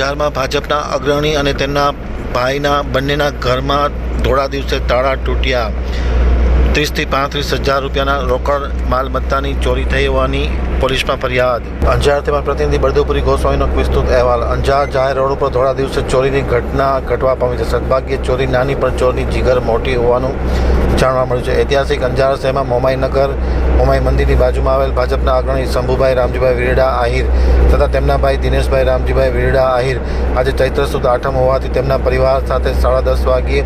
અંજારમાં ભાજપના અગ્રણી અને તેમના ભાઈના બંનેના ઘરમાં થોડા દિવસે તાળા તૂટ્યા. ત્રીસથી પાંત્રીસ હજાર રૂપિયાના રોકડ માલમત્તાની ચોરી થઈ હોવાની પોલીસમાં ફરિયાદ. અંજાર તેમાં પ્રતિનિધિ બળદેવપુરી ગોસ્વામીનો વિસ્તૃત અહેવાલ. અંજાર જાહેર રોડ ઉપર થોડા દિવસે ચોરીની ઘટના ઘટવા પામી છે. સદભાગ્યે ચોરી નાની પણ ચોરની જીગર મોટી હોવાનું જાણવા મળ્યું છે. ઐતિહાસિક અંજાર શહેરમાં મોમાઈ મોમાઈ મંદિરની બાજુમાં આવેલ ભાજપના અગ્રણી શંભુભાઈ રામજીભાઈ વિરડા આહિર તથા તેમના ભાઈ દિનેશભાઈ રામજીભાઈ વિરડા આહિર આજે ચૈત્ર સુદ આઠમ હોવાથી તેમના પરિવાર સાથે સાડા દસ વાગ્યે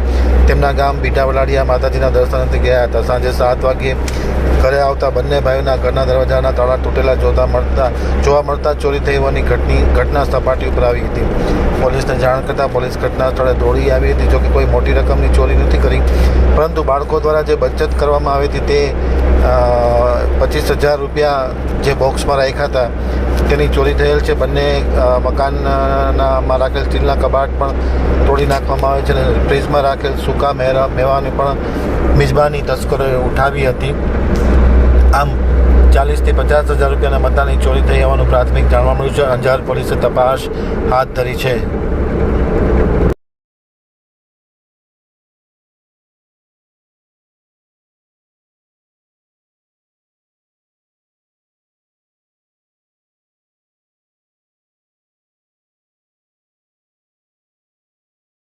તેમના ગામ બીટાવલાડિયા માતાજીના દર્શનાર્થે ગયા હતા. સાંજે સાત વાગ્યે ઘરે આવતા બંને ભાઈઓના ઘરના દરવાજાના તાળા તૂટેલા જોતા મળતા જોવા મળતા ચોરી થઈ હોવાની ઘટની ઘટના સપાટી ઉપર આવી હતી. પોલીસને જાણ કરતાં પોલીસ ઘટના સ્થળે દોડી આવી હતી, જોકે કોઈ મોટી રકમની ચોરી નથી કરી. પરંતુ બાળકો દ્વારા જે બચત કરવામાં આવી હતી તે પચીસ હજાર રૂપિયા જે બોક્સમાં રાખ્યા હતા, તેની ચોરી થયેલ છે. બંને મકાનનામાં રાખેલ સ્ટીલના કબાટ પણ તોડી નાખવામાં આવે છે અને ફ્રીજમાં રાખેલ સૂકા મેરા, મેવાની પણ મિજબાની તસ્કરોએ ઉઠાવી હતી. આમ, ચાલીસથી પચાસ હજાર રૂપિયાના મતાની ચોરી થઈ હોવાનું પ્રાથમિક જાણવા મળ્યું છે. અંજાર પોલીસે તપાસ હાથ ધરી છે.